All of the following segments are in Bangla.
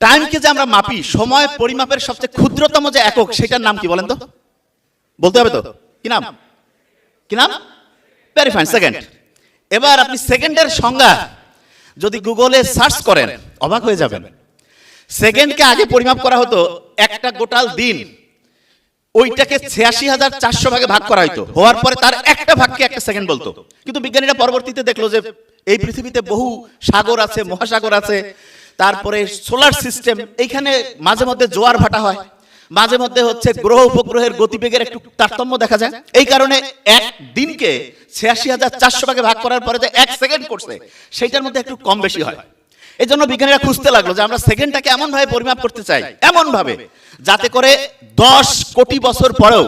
টাইমকে যে আমরা মাপি, সময়, পরিমাপের সবচেয়ে ক্ষুদ্রতম যে একক, সেটার নাম কি বলেন তো? বলতে হবে তো? কি নাম? কি নাম? ভেরি ফাইন সেকেন্ড এবার আপনি সেকেন্ডের সংজ্ঞা যদি গুগলে সার্চ করেন, অবাক হয়ে যাবেন। সেকেন্ডকে আগে পরিমাপ করা হতো, একটা গোটাল দিন। ওইটাকে ছিয়াশি হাজার চারশো ভাগে ভাগ করা হতো হওয়ার পরে তার একটা ভাগকে একটা সেকেন্ড বলতো। কিন্তু বিজ্ঞানীরা পরবর্তীতে দেখল যে এই পৃথিবীতে বহু সাগর আছে, মহাসাগর আছে। তারপরে সোলার সিস্টেম এইখানে মাঝে মধ্যে জোয়ার ভাটা হয়। মাঝে মধ্যে হচ্ছে গ্রহ উপগ্রহের গতিবেগের একটু তারতম্য দেখা যায়। এই কারণে এক দিনকে ছিয়াশি হাজার চারশো ভাগে ভাগ করার পরে যে এক সেকেন্ড করছে, সেইটার মধ্যে একটু কম বেশি হয়। এই জন্য বিজ্ঞানীরা খুঁজতে লাগল যে আমরা সেকেন্ডটাকে এমন ভাবে পরিমাপ করতে চাই এমন ভাবে যাতে করে দশ কোটি বছর পরেও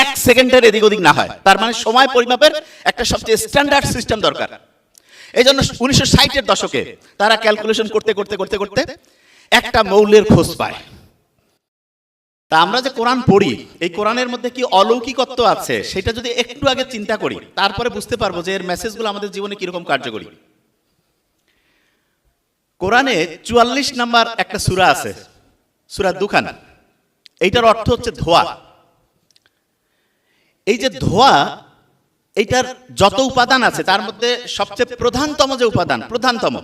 এক সেকেন্ডের এদিক ওদিক না হয়। তার মানে সময় পরিমাপের একটা সবচেয়ে স্ট্যান্ডার্ড সিস্টেম দরকার। এই জন্য উনিশশো ষাটের দশকে তারা ক্যালকুলেশন করতে করতে করতে করতে একটা মৌলের খোঁজ পায়। তা আমরা যে কোরআন পড়ি, এই কোরআনের মধ্যে কি অলৌকিকত্ব আছে, সেটা যদি একটু আগে চিন্তা করি, তারপরে বুঝতে পারব যে এর মেসেজগুলো আমাদের জীবনে কীরকম কার্যকরী। কোরআনে চুয়াল্লিশ নাম্বার একটা সুরা আছে, সুরা দুখান। এইটার অর্থ হচ্ছে ধোয়া। এই যে ধোয়া এইটার যত উপাদান আছে, তার মধ্যে সবচেয়ে প্রধানতম যে উপাদান, প্রধানতম।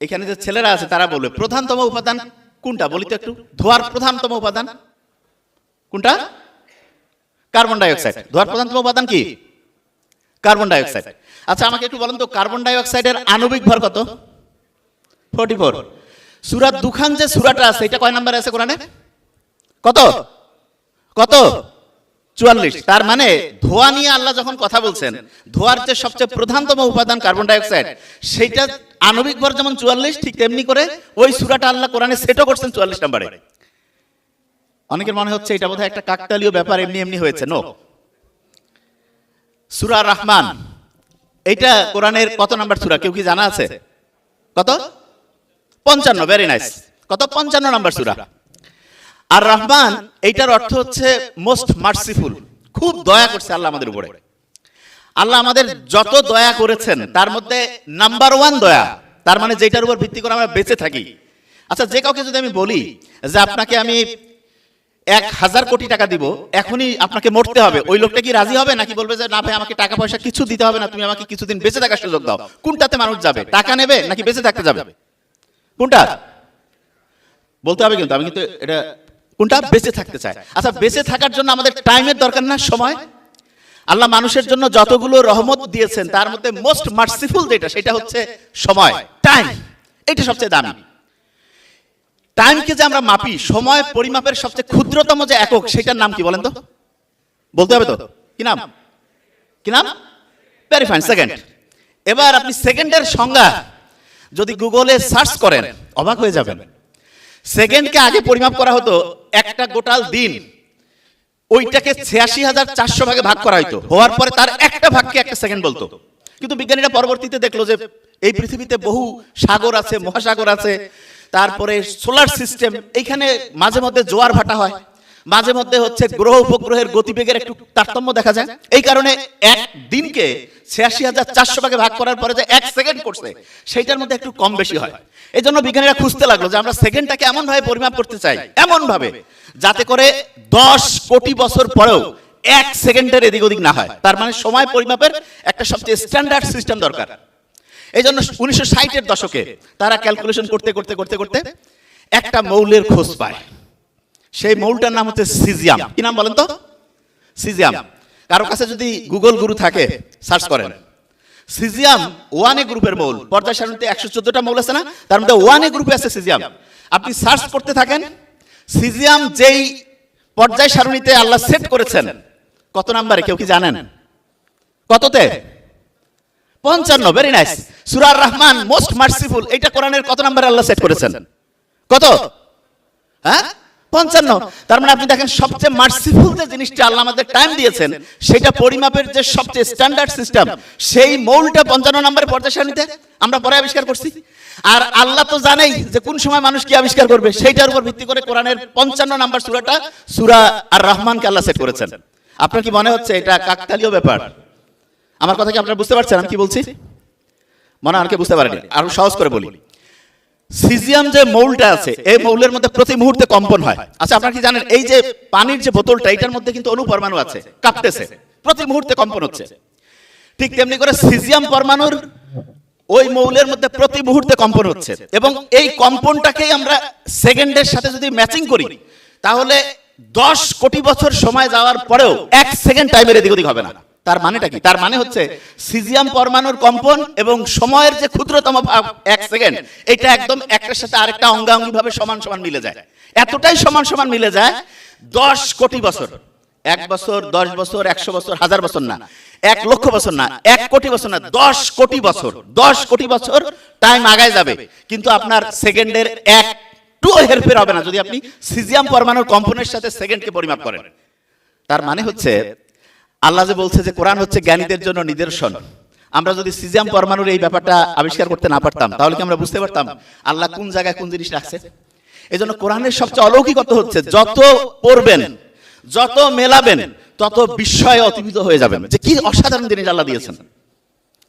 এখানে যে ছেলেরা আছে, তারা বলবে, প্রধানতম উপাদান কোনটা? বলি তো একটু। ধোয়ার প্রধানতম উপাদান কোনটা? Carbon dioxide. ধোয়ার প্রধানতম উপাদান কি? Carbon dioxide. আচ্ছা আমাকে একটু বলেন তো, কার্বন ডাইঅক্সাইডের আণবিক ভর কত? Forty four. সুরাত দুখান যে সুরাটা আছে, এটা কয় নাম্বারে আছে কোরআনে? কত? কত? চুয়াল্লিশ। তার মানে ধোয়া নিয়ে আল্লাহ যখন কথা বলছেন ধোয়ার যে সবচেয়ে প্রধানতম উপাদান কার্বন ডাইঅক্সাইড সেইটা আণবিক ভর যেমন চুয়াল্লিশ ঠিক তেমনি করে ওই সুরাটা আল্লাহ কোরআনে সেটও করছেন চুয়াল্লিশ নাম্বারে। অনেকের মনে হচ্ছে এটা বোধহয় একটা কাকতালীয় ব্যাপার এমনি এমনি হয়েছে। নো সুরা রহমান এইটা কোরআনের কত নাম্বার সুরা? কেউ কি জানা আছে? কত? পঞ্চান্ন ভেরি নাইস কত? পঞ্চান্ন নাম্বার সুরা। আর রহমান, এইটার অর্থ হচ্ছে মোস্ট মার্সিফুল খুব দয়া করছে আল্লাহ আমাদের উপরে। আল্লাহ আমাদের যত দয়া করেছেন, তার মধ্যে নাম্বার ওয়ান দয়া। তার মানে যেটার উপর ভিত্তি করে আমরা বেঁচে থাকি। আচ্ছা যে কাউকে যদি আমি বলি যে আপনাকে আমি এক হাজার কোটি টাকা দিব, এখনই আপনাকে মরতে হবে। ওই লোকটা কি রাজি হবে? নাকি বলবে যে, না ভাই, আমাকে টাকা পয়সা কিছু দিতে হবে না, তুমি আমাকে কিছুদিন বেঁচে থাকার সুযোগ দাও। কোনটাতে মানুষ যাবে? টাকা নেবে নাকি বেঁচে থাকতে যাবে? কোনটা বলতে হবে কিন্তু, আমি কিন্তু এটা কোনটা? বেঁচে থাকতে চাই আচ্ছা বেঁচে থাকার জন্য আমাদের টাইমের দরকার না, সময়? আল্লাহ মানুষের জন্য যতগুলো রহমত দিয়েছেন, তার মধ্যে মোস্ট মার্সিফুল যেটা, সেটা হচ্ছে সময়। টাইম এটা সবচেয়ে দামি। টাইমকে যে আমরা মাপি, সময় পরিমাপের সবচেয়ে ক্ষুদ্রতম যে একক, সেটার নাম কি বলেন তো? বলতে হবে তো? কি নাম? কি নাম? ভেরি ফাইন সেকেন্ড এবার আপনি সেকেন্ডের সংজ্ঞা যদি গুগলে সার্চ করেন, অবাক হয়ে যাবেন। সেকেন্ডকে আগে পরিমাপ করা হতো একটা গোটাল দিন। ওইটাকে ছিয়াশি হাজার চারশো ভাগে ভাগ করা হতো হওয়ার পরে তার একটা ভাগকে একটা সেকেন্ড বলতো। কিন্তু বিজ্ঞানীরা পরবর্তীতে দেখল যে এই পৃথিবীতে বহু সাগর আছে মহাসাগর আছে তারপরে সোলার সিস্টেম এইখানে মাঝে মধ্যে জোয়ার ভাটা হয়। মাঝে মধ্যে হচ্ছে গ্রহ উপগ্রহের গতিবেগের একটু তারতম্য দেখা যায়। এই কারণে এক দিনকে ছিয়াশি হাজার চারশো ভাগে ভাগ করার পরে যে এক সেকেন্ড করছে, সেইটার মধ্যে একটু কম বেশি হয়। এই জন্য বিজ্ঞানীরা খুঁজতে লাগল যে আমরা সেকেন্ডটাকে এমন ভাবে পরিমাপ করতে চাই এমন ভাবে যাতে করে দশ কোটি বছর পরেও এক সেকেন্ডের এদিক ওদিক না হয়। তার মানে সময় পরিমাপের একটা সবচেয়ে স্ট্যান্ডার্ড সিস্টেম দরকার। এই জন্য উনিশশো ষাটের দশকে তারা ক্যালকুলেশন করতে করতে করতে করতে একটা মৌলের খোঁজ পায়। সেই মৌলটার নাম হচ্ছে সিজিয়াম। কি নাম বলেন তো? সিজিয়াম। কারও কাছে যদি গুগল গুরু থাকে সার্চ করেন। সিজিয়াম ওয়ান এ গ্রুপের মৌল। পর্যায় সারণীতে একশো চোদ্দটা মৌল আছে না? তার মধ্যে ওয়ান এ গ্রুপে আছে সিজিয়াম। আপনি সার্চ করতে থাকেন। সিজিয়াম যেই পর্যায় সারণীতে আল্লাহ সেট করেছেন। কত নাম্বারে কেউ কি জানেন? কততে? পঞ্চান্ন। ভেরি নাইস সুরার রহমান মোস্ট মার্সিফুল এটা কোরআনের কত নাম্বারে আল্লাহ সেট করেছেন? কত? হ্যাঁ? পঞ্চান্ন। তার মানে আপনি দেখেন সবচেয়ে মার্সিফুল যে জিনিসটা আল্লাহ আমাদের টাইম দিয়েছেন, সেটা পরিমাপের যে সবচেয়ে স্ট্যান্ডার্ড সিস্টেম সেই মৌলটা পঞ্চান্ন নম্বরের পর্যায় সারণীতে আমরা পরে আবিষ্কার করছি। আর আল্লাহ তো জানেই যে কোন সময় মানুষ কি আবিষ্কার করবে, সেইটার উপর ভিত্তি করে কোরআনের পঞ্চান্ন নাম্বার সুরাটা, সুরা আর রহমানকে আল্লাহ সেট করেছেন। আপনার কি মনে হচ্ছে এটা কাকতালীয় ব্যাপার? আমার কথা কি আপনারা বুঝতে পারছেন? আমি কি বলছি? মনে হয় অনেকে বুঝতে পারেনি। আরও সহজ করে বলি। সিজিয়াম যে মৌলটা আছে এই মৌলের মধ্যে প্রতি মুহূর্তে কম্পন হয়। আচ্ছা আপনারা কি জানেন এই যে পানির যে বোতলটা এটার মধ্যে কিন্তু অনুপরমাণু আছে কাঁপতেছে প্রতি মুহূর্তে কম্পন হচ্ছে। ঠিক তেমনি করে সিজিয়াম পরমাণুর ওই মৌলের মধ্যে প্রতি মুহূর্তে কম্পন হচ্ছে। এবং এই কম্পনটাকেই আমরা সেকেন্ডের সাথে যদি ম্যাচিং করি তাহলে দশ কোটি বছর সময় যাওয়ার পরেও এক সেকেন্ড টাইমের এদিক ওদিক হবে না। তার মানেটা কি? তার মানে হচ্ছে সিজিয়াম পরমাণুর কম্পন এবং সময়ের যে ক্ষুদ্রতম এক সেকেন্ড, এটা একদম একটার সাথে আরেকটা অঙ্গাঙ্গি ভাবে সমান সমান মিলে যায়। এতটাই সমান সমান মিলে যায়, দশ কোটি বছর। এক বছর, দশ বছর, একশো বছর, হাজার বছর না। এক লক্ষ বছর না, এক কোটি বছর না, দশ কোটি বছর। দশ কোটি বছর টাইম আগায় যাবে, কিন্তু আপনার সেকেন্ডের এক একটু হেরফের হবে না যদি আপনি সিজিয়াম পরমাণুর কম্পনের সাথে সেকেন্ডকে পরিমাপ করেন। তার মানে হচ্ছে আল্লাহ যে বলছে যে কোরআন হচ্ছে জ্ঞানীদের জন্য নিদর্শন। আমরা যদি সিজিয়াম পরমাণুর এই ব্যাপারটা আবিষ্কার করতে না পারতাম, তাহলে কি আমরা বুঝতে পারতাম আল্লাহ কোন জায়গায় কোন জিনিস রাখছে? এই জন্য কোরআনের সবচেয়ে অলৌকিকত হচ্ছে যত পড়বেন, যত মেলাবেন, তত বিস্ময়ে অতিবিত হয়ে যাবেন যে কি অসাধারণ জিনিস আল্লাহ দিয়েছেন।